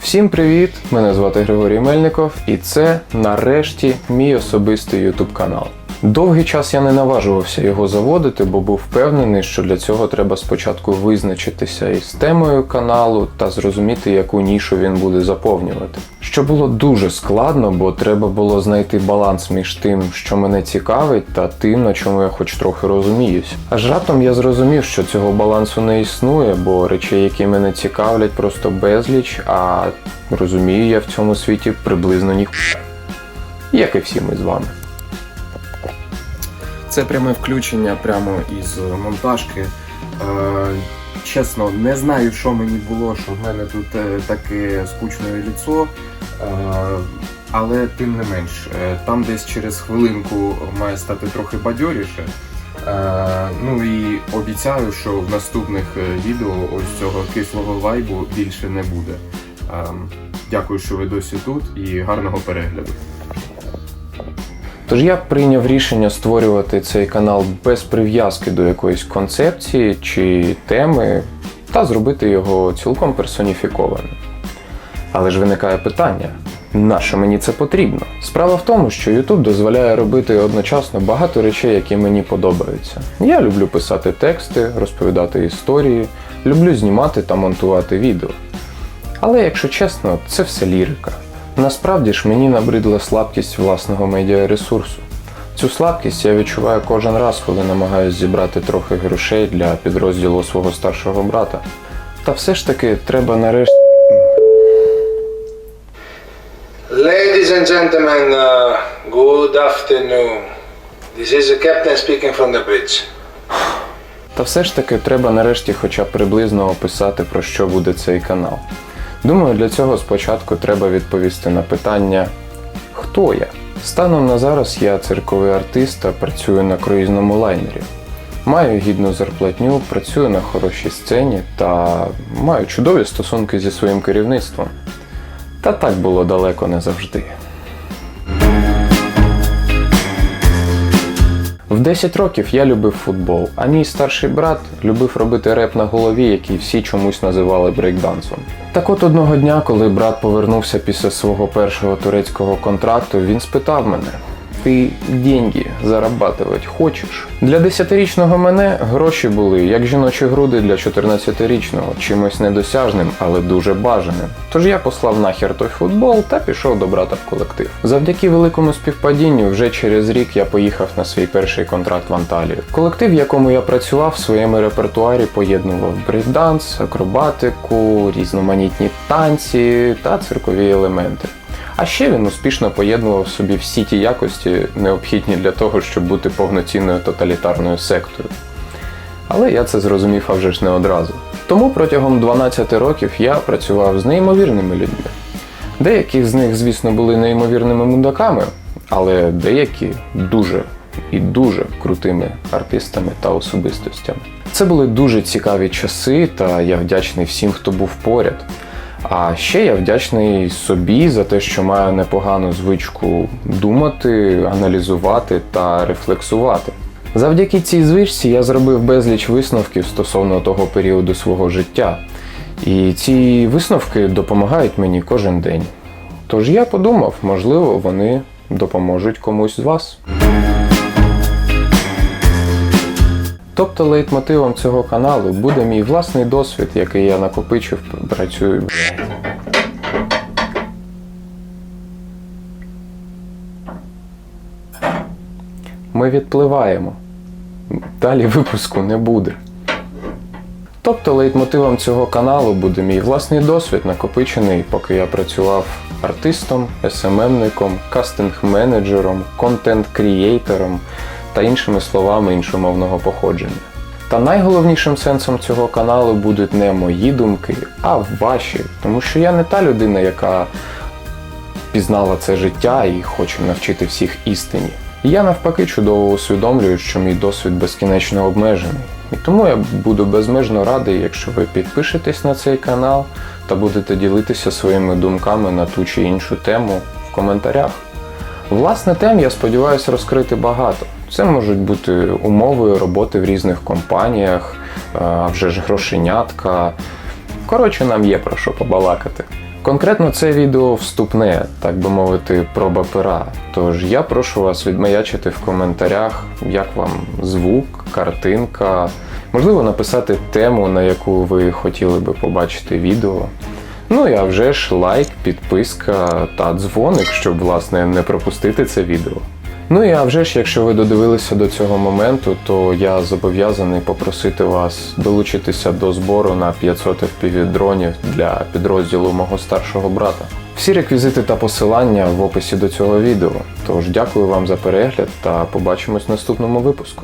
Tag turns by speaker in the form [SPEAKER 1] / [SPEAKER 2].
[SPEAKER 1] Всім привіт! Мене звати Григорій Мельников, і це нарешті мій особистий YouTube канал. Довгий час я не наважувався його заводити, бо був впевнений, що для цього треба спочатку визначитися із темою каналу та зрозуміти, яку нішу він буде заповнювати. Що було дуже складно, бо треба було знайти баланс між тим, що мене цікавить, та тим, на чому я хоч трохи розуміюсь. Аж раптом я зрозумів, що цього балансу не існує, бо речей, які мене цікавлять, просто безліч, а розумію я в цьому світі приблизно ніхуя. Як і всі ми з вами. Це пряме включення прямо із монтажки. Е, чесно, не знаю, що мені було, що в мене тут е, таке скучне ліцо. Е, але тим не менш, е, там десь через хвилинку має стати трохи бадьоріше. Е, ну і обіцяю, що в наступних е, відео ось цього кислого вайбу більше не буде. Е, дякую, що ви досі тут і гарного перегляду. Тож я прийняв рішення створювати цей канал без прив'язки до якоїсь концепції чи теми, та зробити його цілком персоніфікованим. Але ж виникає питання: нащо мені це потрібно? Справа в тому, що YouTube дозволяє робити одночасно багато речей, які мені подобаються. Я люблю писати тексти, розповідати історії, люблю знімати та монтувати відео. Але якщо чесно, це все лірика. Насправді ж мені набридла слабкість власного медіаресурсу. Цю слабкість я відчуваю кожен раз, коли намагаюся зібрати трохи грошей для підрозділу свого старшого брата. Та все ж таки треба нарешті.
[SPEAKER 2] Ladies and gentlemen, uh, good afternoon. This is the captain speaking from the bridge.
[SPEAKER 1] Та все ж таки треба нарешті хоча б приблизно описати, про що буде цей канал. Думаю, для цього спочатку треба відповісти на питання Хто я? Станом на зараз я цирковий артист та працюю на круїзному лайнері. Маю гідну зарплатню, працюю на хорошій сцені та маю чудові стосунки зі своїм керівництвом. Та так було далеко не завжди. В 10 років я любив футбол, а мій старший брат любив робити реп на голові, який всі чомусь називали брейкдансом. Так от одного дня, коли брат повернувся після свого першого турецького контракту, він спитав мене: Ти деньги зарабатувати хочеш? Для 10-річного мене гроші були як жіночі груди для 14-річного, чимось недосяжним, але дуже бажаним. Тож я послав нахер той футбол та пішов до брата в колектив. Завдяки великому співпадінню, вже через рік я поїхав на свій перший контракт в Анталію. Колектив, в якому я працював, в своєму репертуарі поєднував брейкданс, акробатику, різноманітні танці та циркові елементи. А ще він успішно поєднував собі всі ті якості, необхідні для того, щоб бути повноцінною тоталітарною сектою. Але я це зрозумів а вже ж не одразу. Тому протягом 12 років я працював з неймовірними людьми. Деякі з них, звісно, були неймовірними мудаками, але деякі дуже і дуже крутими артистами та особистостями. Це були дуже цікаві часи, та я вдячний всім, хто був поряд. А ще я вдячний собі за те, що маю непогану звичку думати, аналізувати та рефлексувати. Завдяки цій звичці я зробив безліч висновків стосовно того періоду свого життя. І ці висновки допомагають мені кожен день. Тож я подумав, можливо, вони допоможуть комусь з вас. Тобто лейтмотивом цього каналу буде мій власний досвід, який я накопичив, працюю. Ми відпливаємо. Далі випуску не буде. Тобто лейтмотивом цього каналу буде мій власний досвід, накопичений, поки я працював артистом, СММником, кастинг-менеджером, контент-крієйтором та іншими словами іншомовного походження. Та найголовнішим сенсом цього каналу будуть не мої думки, а ваші, тому що я не та людина, яка пізнала це життя і хоче навчити всіх істині. І Я навпаки чудово усвідомлюю, що мій досвід безкінечно обмежений. І тому я буду безмежно радий, якщо ви підпишетесь на цей канал та будете ділитися своїми думками на ту чи іншу тему в коментарях. Власне, тем я сподіваюся розкрити багато. Це можуть бути умови роботи в різних компаніях, а вже ж грошенятка. Коротше, нам є про що побалакати. Конкретно це відео вступне, так би мовити, проба пера. Тож я прошу вас відмаячити в коментарях, як вам звук, картинка, можливо, написати тему, на яку ви хотіли би побачити відео. Ну і а вже ж лайк, підписка та дзвоник, щоб власне не пропустити це відео. Ну і а вже ж, якщо ви додивилися до цього моменту, то я зобов'язаний попросити вас долучитися до збору на 500 FPV-дронів для підрозділу мого старшого брата. Всі реквізити та посилання в описі до цього відео. Тож дякую вам за перегляд та побачимось в наступному випуску.